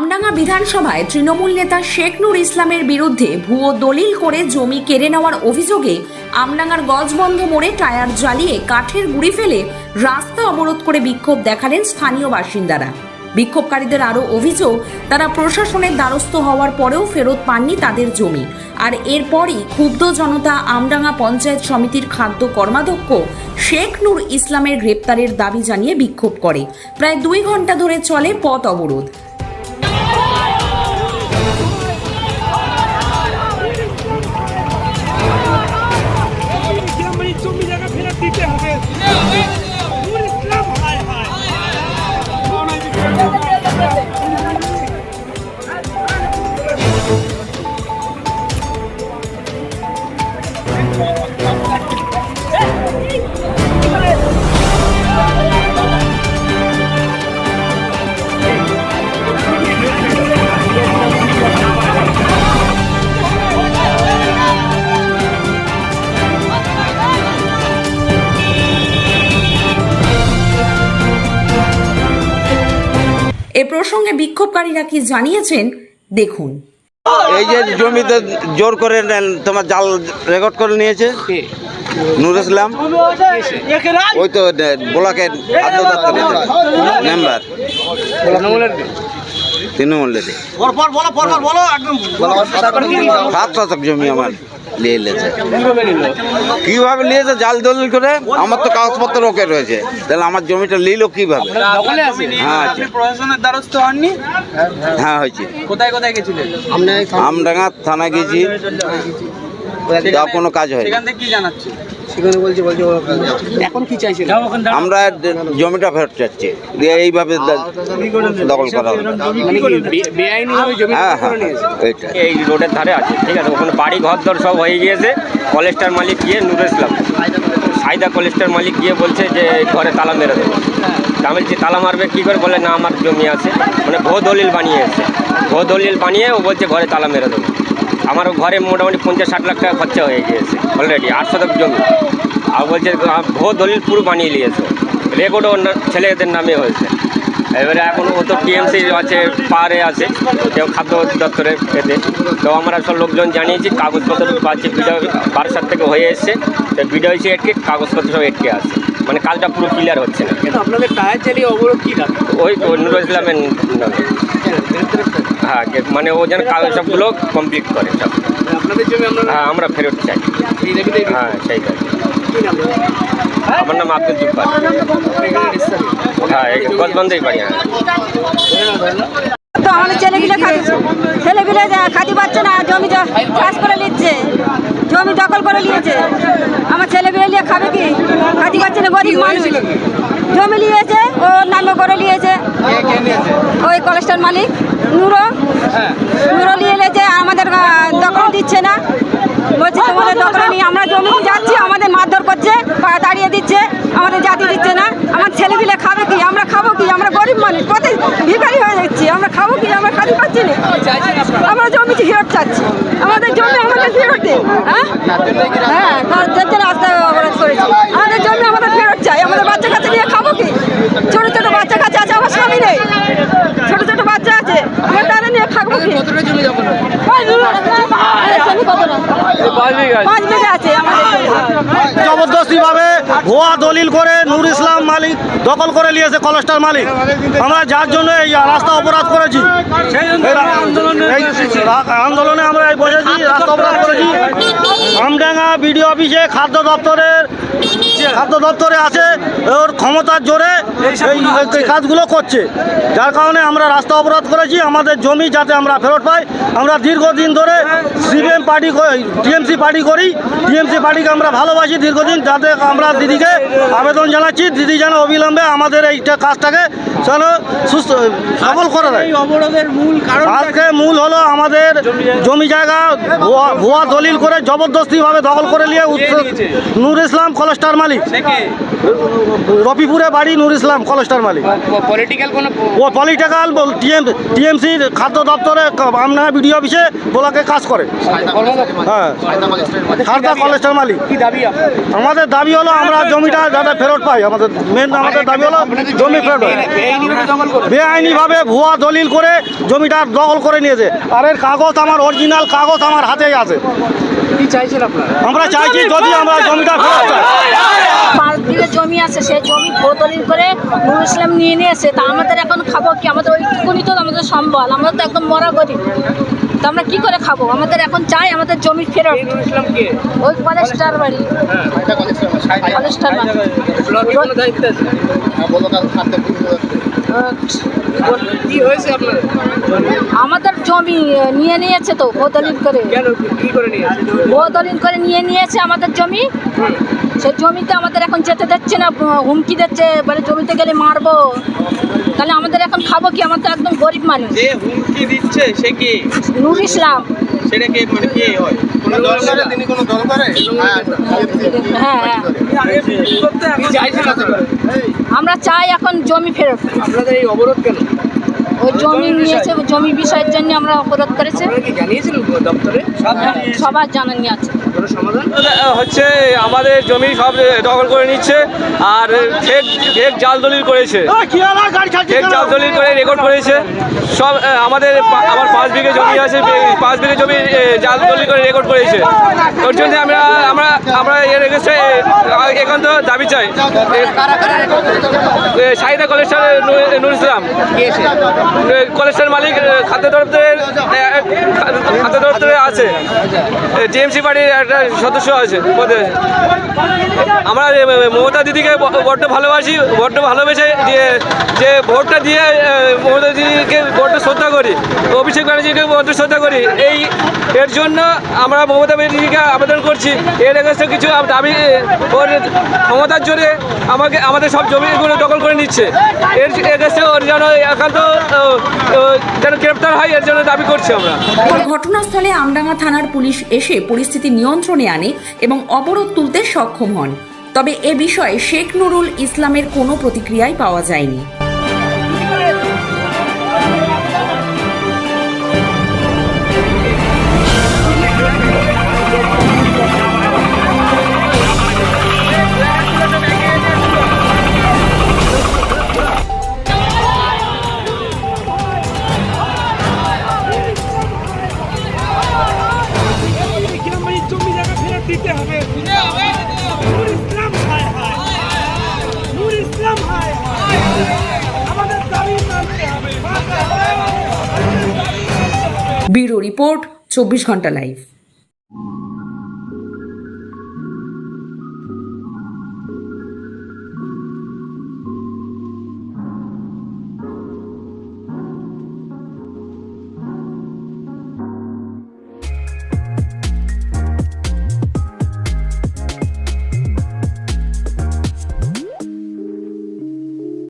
আমডাঙ্গা বিধানসভায় তৃণমূল নেতা শেখ নূর ইসলামের বিরুদ্ধে ভুয়ো দলিল করে জমি কেড়ে নেওয়ার অভিযোগে আমডাঙ্গার গজবন্ধ মোড়ে টায়ার জ্বালিয়ে কাঠের গুঁড়ি ফেলে রাস্তা অবরোধ করে বিক্ষোভ দেখালেন স্থানীয় বাসিন্দারা। বিক্ষোভকারীদের আরও অভিযোগ, তারা প্রশাসনের দ্বারস্থ হওয়ার পরেও ফেরত পাননি তাদের জমি। আর এরপরই ক্ষুব্ধ জনতা আমডাঙ্গা পঞ্চায়েত সমিতির খাদ্য কর্মাধ্যক্ষ শেখ নূর ইসলামের গ্রেপ্তারের দাবি জানিয়ে বিক্ষোভ করে। প্রায় দুই ঘণ্টা ধরে চলে পথ অবরোধ। প্রসঙ্গে বিক্ষোভকারীরা কি জানিয়েছেন? দেখুন। এই যে জমিতে জোর করে নেন তোমার জাল রেকর্ড করে নিয়েছে? নুর ইসলাম? ওই তো ব্লকের মেম্বার। তৃণমূল সাত শতক জমি আমার। নিয়ে নিয়েছে। কীভাবে নিয়েছে? জাল দলিল করে? আমার তো কাগজপত্র ওকে রয়েছে। তাহলে আমার জমিটা নিল কীভাবে? হ্যাঁ আছে। প্রশাসনের দ্বারস্থ হননি? হ্যাঁ হয়েছে। কোথায় কোথায় গেছিলেন আমডাঙ্গা থানা গেছি। তা কোনো কাজ হয় সেখান থেকে কি জানাচ্ছে এখন কি চাইছেন? আমরা জমিটা ফেরত চাচ্ছি। দিয়ে এইভাবে দখল করা জমি হ্যাঁ হ্যাঁ এই রোডের ধারে আছে ঠিক আছে? ওখানে বাড়ি ঘর দর সব হয়ে গিয়েছে। কলেজটার মালিক গিয়ে নুর ইসলাম সাইদা কলেজটার মালিক গিয়ে বলছে যে ঘরে তালা মেরে দেবে। তা আমি বলছি তালা মারবে কী করে বলে না আমার জমি আছে। মানে ভো দলিল বানিয়েছে। ভো দলিল বানিয়ে ও বলছে ঘরে তালা মেরে দেবো। আমার ঘরে মোটামুটি পঞ্চাশ ষাট লাখ টাকা খরচা হয়ে গিয়েছে অলরেডি আট শতক জমি। আর বলছে ভো দলিল পুরো বানিয়ে নিয়েছে। রেকর্ডও অন্য ছেলেদের নামে হয়েছে। এবারে এখন ও তো টিএমসি আছে পারে আছে কেউ খাদ্য দপ্তরে এতে তো আমরা সব লোকজন জানিয়েছি কাগজপত্র পাচ্ছি ভিডিও বারাসাত থেকে হয়ে এসছে। তো ভিডিও হয়েছে এটকে কাগজপত্র সব এটকে আছে। মানে কাজটা পুরো ক্লিয়ার হচ্ছে না। কিন্তু আপনাদের টায়ার চালিয়ে অবরোধ কি ওই তো নুর ইসলামের নামে। হ্যাঁ মানে ও যেন কাগজ সবগুলো কমপ্লিট করে সব। আপনাদের জমি হ্যাঁ আমরা ফেরত চাই। হ্যাঁ সেই কাজ আমার নাম আব্দুল জুব্বার। হ্যাঁ গজবন্ধেই গজবন্ধই বাড়ি হ্যাঁ। তো আমাদের ছেলেগুলো ছেলেগুলো খাতি পাচ্ছে না জমি চাষ করে নিচ্ছে জমি দখল করে নিয়েছে আমার ছেলেগুলো নিয়ে খাবে কি খাতি পাচ্ছে না গরিব মানুষ জমি নিয়েছে ও নামে করে নিয়েছে। ওই কলেজটার মালিক নুরো। নুরো নিয়ে নিয়েছে আমাদের দখল দিচ্ছে না। বলছে তোমাদের দখল নিয়ে আমরা জমি যাচ্ছি আমাদের মারধর করছে দাঁড়িয়ে দিচ্ছে আমাদের জাতি দিচ্ছে না। আমার ছেলেগুলো খাবে কি? আমরা খাব কি? আমরা গরিব মানুষ কত ভিখারি হয়ে যাচ্ছি। আমরা খাব কি? আমরা খাতে পাচ্ছি না। আমরা জমি ফেরত চাচ্ছি। আমাদের জমি আমাদের ফেরত হ্যাঁ হ্যাঁ তার জন্য রাস্তায় অবরোধ করেছি আমাদের জমি আমাদের ফেরত চাই আমাদের বাচ্চা কাছে নিয়ে খাব কি ছোট ছোট বাচ্চা কাছে আছে আমার স্বামী নেই ছোট ছোট বাচ্চা আছে আমরা তারা নিয়ে খাব কি কতটা জমি দখল হয়? আরে স্বামী কত না? পাঁচ বিঘা জবরদস্তি ভাবে ভুয়া দলিল করে নূর ইসলাম মালিক দখল করে নিয়েছে কলেস্টার মালিক। আমরা যার জন্য এই রাস্তা অপরাধ করেছি আন্দোলনে আমরা এই বসেছি, রাস্তা অপরাধ করেছি। আমডাঙ্গা বিডিও অফিসে খাদ্য দপ্তরের খাদ্য দপ্তরে আছে ওর ক্ষমতার জোরে এই কাজগুলো করছে। যার কারণে আমরা রাস্তা অবরোধ করেছি আমাদের জমি যাতে আমরা ফেরত পাই। আমরা দীর্ঘদিন ধরে সিপিএম পার্টি টিএমসি পার্টি করি। টিএমসি পার্টিকে আমরা ভালোবাসি দীর্ঘদিন যাতে আমরা দিদিকে আবেদন জানাচ্ছি। দিদি যেন অবিলম্বে আমাদের এইটা কাজটাকে যেন সুস্থ সফল করে দেয় এই অবরোধের মূল কারণ আজকে মূল হলো আমাদের জমি জায়গা। ভুয়া- দলিল করে জবরদস্তিভাবে দখল করে নিয়ে? নূর ইসলাম কলেজটার মালিক? থেকে রফিপুরে বাড়ি নূর ইসলাম কলেজটার মালিক। পলিটিক্যাল কোনো ও পলিটিক্যাল টিএম টিএমসির খাদ্য দপ্তরে আমরা বিডিও অফিসে বলাকে কাজ করে। হ্যাঁ। সারদা কলেজটার মালিক। কি দাবি আমাদের দাবি হলো আমরা জমিটা যাতে ফেরত পাই। আমাদের মেন আমাদের দাবি হলো জমি ফেরত বেআইনিভাবে বেআইনিভাবে ভুয়া দলিল করে জমিটা দখল করে নিয়েছে। আর এর কাগজ আমার অরিজিনাল কাগজ আমার হাতেই আছে। কি চাইছেন আপনারা? আমরা চাইছি যদি আমরা জমিটা ফেরত পাই পাঁচ বিঘে জমি আছে সেই জমি বদলিন করে নুর ইসলাম নিয়ে নিয়েছে তা আমাদের এখন খাব কি? আমাদের ওইটুকুনি তো আমাদের সম্বল আমরা তো একদম মরা গরিব। তো আমরা কি করে খাব? আমাদের এখন চাই আমাদের জমি ফেরত। নুরুল ওই কলেজটার বাড়ি। কলেজটার বাড়ি। ব্লকে কোনো দায়িত্ব আছে? কি হয়েছে আপনার? আমাদের জমি নিয়ে নিয়েছে তো বদলিন করে। কেন কি করে নিয়েছে বদলিন করে নিয়ে নিয়েছে আমাদের জমি। সেই জমিতে আমাদের এখন যেতে দিচ্ছে না হুমকি দিচ্ছে বলে জমিতে গেলে মারবো। তাহলে আমাদের এখন খাব কি? আমরা তো একদম গরিব মানুষ। যে হুমকি দিচ্ছে সে কি? নুর ইসলাম। সেটা কে মানে কে হয়? কোনো দল করে তিনি কোনো দল করে হ্যাঁ। হ্যাঁ আপনারা আমরা চাই এখন জমি ফেরত। আপনাদের এই অবরোধ কেন? ওই জমি নিয়েছে জমি বিষয়ের জন্য আমরা অবরোধ করেছি। দপ্তরে? সবার জানানি আছে। হচ্ছে আমাদের জমি সব দখল করে নিচ্ছে আর ফেক ফেক জাল দলিল করেছে। ফেক জাল দলিল করে রেকর্ড করেছে। সব আমাদের আমার পাঁচ বিঘে জমি আছে পাঁচ বিঘে জমি জাল দলিল করে রেকর্ড করেছে। ওর জন্য আমরা আমরা আমরা এর এগেছে এখন তো দাবি চাই। সাহিদা কলেজটার নুর ইসলাম। কলেজটার মালিক খাদ্য দপ্তরের খাদ্য দপ্তরে আছে। টিএমসি পার্টির একটা সদস্য আছে, পদে আমরা মমতা দিদিকে বড্ড ভালোবাসি, বড্ড ভালোবেসে দিয়ে, যে ভোটটা দিয়ে মমতা দিদিকে বড্ড শ্রদ্ধা করি, অভিষেক ব্যানার্জিকে বড্ড শ্রদ্ধা করি। এই, এর জন্য আমরা মমতা ব্যানার্জিকে আবেদন করছি। এর এগেস্টে কিছু দাবি ওর ক্ষমতার জোরে আমাকে, আমাদের সব জমিগুলো দখল করে নিচ্ছে। এর এগেস্টে ওর যেন একান্ত যেন গ্রেপ্তার হয়, এর জন্য দাবি করছি আমরা। ঘটনাস্থলে আমডাঙ্গা থানার পুলিশ এসে পরিস্থিতি নিয়ন্ত্রণে আনে এবং অবরোধ তুলতে সক্ষম হন। তবে এ বিষয়ে শেখ নুরুল ইসলামের কোনো প্রতিক্রিয়াই পাওয়া যায়নি। রিপোর্ট চব্বিশ ঘণ্টা লাইভ।